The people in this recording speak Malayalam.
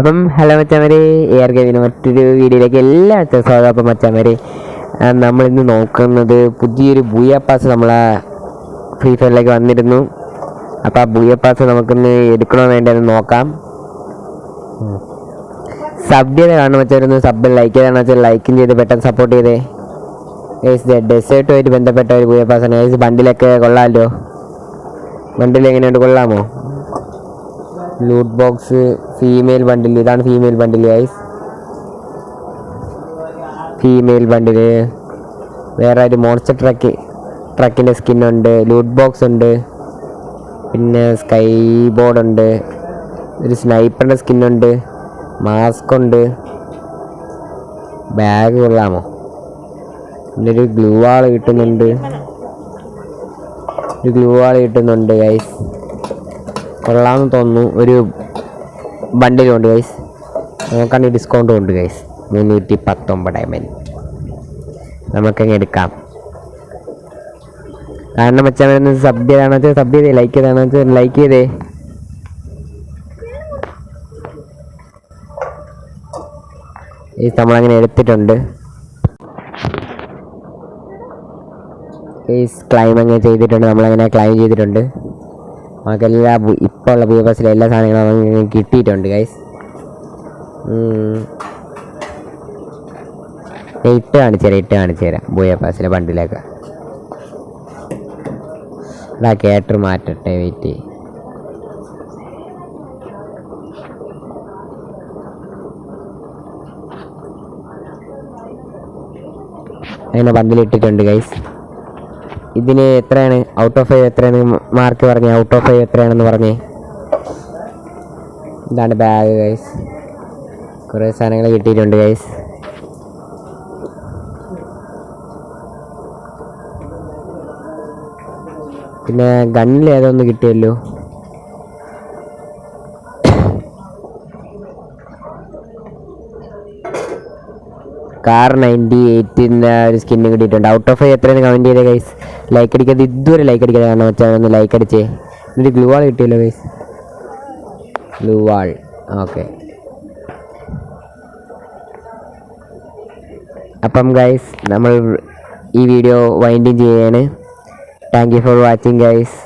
അപ്പം ഹലോ മച്ചാമരെ എയർ ഗെയിമിന് മറ്റൊരു വീഡിയോയിലേക്ക് എല്ലാവർക്കും സ്വാഗതം. അപ്പം മച്ചാമരെ നമ്മളിന്ന് നോക്കുന്നത് പുതിയൊരു ബൂയ പാസ് നമ്മളെ ഫ്രീ ഫയറിലേക്ക് വന്നിരുന്നു. അപ്പോൾ ആ ബൂയ പാസ് നമുക്കൊന്ന് എടുക്കണോ വേണ്ടതെന്ന് നോക്കാം. സബ് ചെയ്ത് കാണുന്ന വെച്ചാൽ സബ് ലൈക്ക് ചെയ്താണെന്ന് വെച്ചാൽ ലൈക്കും ചെയ്ത് പെട്ടെന്ന് സപ്പോർട്ട് ചെയ്തേ. ഏസ് ഡെസേർട്ടുമായിട്ട് ബന്ധപ്പെട്ട ഒരു ബൂയ ആണ്. ഏസ് ബണ്ടിലൊക്കെ കൊള്ളാമല്ലോ? ബണ്ടിൽ എങ്ങനെയുണ്ട്? കൊള്ളാമോ? ലൂട്ട് ബോക്സ് ഫീമെയിൽ ബണ്ടിൽ ഇതാണ് female bundle guys female bundle വേറെ ഒരു മോൺസ്റ്റർ ട്രക്ക് ട്രക്കിന്റെ സ്കിന്നുണ്ട് ലൂട്ട് ബോക്സ് ഉണ്ട്. പിന്നെ സ്കൈ ബോർഡ് ഉണ്ട്. ഒരു സ്നൈപ്പറിന്റെ സ്കിന്നുണ്ട് മാസ്ക് ഉണ്ട്. ബാഗ് കൊള്ളാമോ? പിന്നെ ഒരു ഗ്ലൂ വാൾ കിട്ടുന്നുണ്ട്. ഒരു ഗ്ലൂ വാൾ കിട്ടുന്നുണ്ട് ഗൈസ് കൊള്ളാമെന്ന് തോന്നുന്നു. ഒരു ബണ്ടിലും ഉണ്ട് ഗൈസ് നമുക്കാണെങ്കിൽ ഡിസ്കൗണ്ടും ഉണ്ട് ഗൈസ് മുന്നൂറ്റി പത്തൊമ്പത് എം ഡയമണ്ട് നമുക്കങ്ങ് എടുക്കാം. കാരണം വരുന്നത് സബ് ചെയ്താണെന്ന് വെച്ചാൽ സബ് ചെയ്തേ ലൈക്ക് ചെയ്താണെന്ന് വെച്ചാൽ ലൈക്ക് ചെയ്തേ. ഈ നമ്മളങ്ങനെ എടുത്തിട്ടുണ്ട്. ഈ ക്ലൈം അങ്ങനെ ചെയ്തിട്ടുണ്ട്. നമ്മളങ്ങനെ ക്ലൈം ചെയ്തിട്ടുണ്ട്. നമുക്കെല്ലാ ബു- ഇപ്പോൾ ഉള്ള പേപ്പേഴ്സിലെ എല്ലാ സാധനങ്ങളും നമുക്ക് കിട്ടിയിട്ടുണ്ട് ഗൈസ് ഇട്ട് കാണിച്ചു തരാം ഇട്ട് കാണിച്ചു തരാം. ബൂയ പാസിലെ ബണ്ടിലേക്ക് അതാ കേട്ടർ മാറ്റട്ടെ വെയിറ്റ് അതിനെ ബണ്ടിലിട്ടിട്ടുണ്ട് ഗൈസ് ഇതിന് എത്രയാണ്? ഔട്ട് ഓഫ് ഫൈവ് എത്രയാണ്? മാർക്ക് പറഞ്ഞേ. ഔട്ട് ഓഫ് ഫൈവ് എത്രയാണെന്ന് പറഞ്ഞേ. ഇതാണ് ബാഗ് ഗൈസ് കുറേ സാധനങ്ങൾ കിട്ടിയിട്ടുണ്ട് ഗൈസ് പിന്നെ ഗണ്ണിൽ ഏതൊന്നും കിട്ടിയല്ലോ. കാർ നയന്റി എയ്റ്റിന്റെ ഒരു സ്കിന്ന് കിട്ടിയിട്ടുണ്ട്. ഔട്ട് ഓഫ് എത്രയാണ് കമന്റ് ചെയ്തേ ഗൈസ് ലൈക്ക് അടിക്കാതെ ഇതുവരെ ലൈക്ക് അടിക്കാതെ കാരണം വെച്ചാൽ ഒന്ന് ലൈക്ക് അടിച്ചേ. എന്നിട്ട് ഗ്ലൂ വാൾ കിട്ടിയല്ലോ വേസ് ഗ്ലൂ വാൾ ഓക്കെ അപ്പം ഗൈസ് നമ്മൾ ഈ വീഡിയോ വൈൻഡിങ് ചെയ്യാണ്. Thank you for watching guys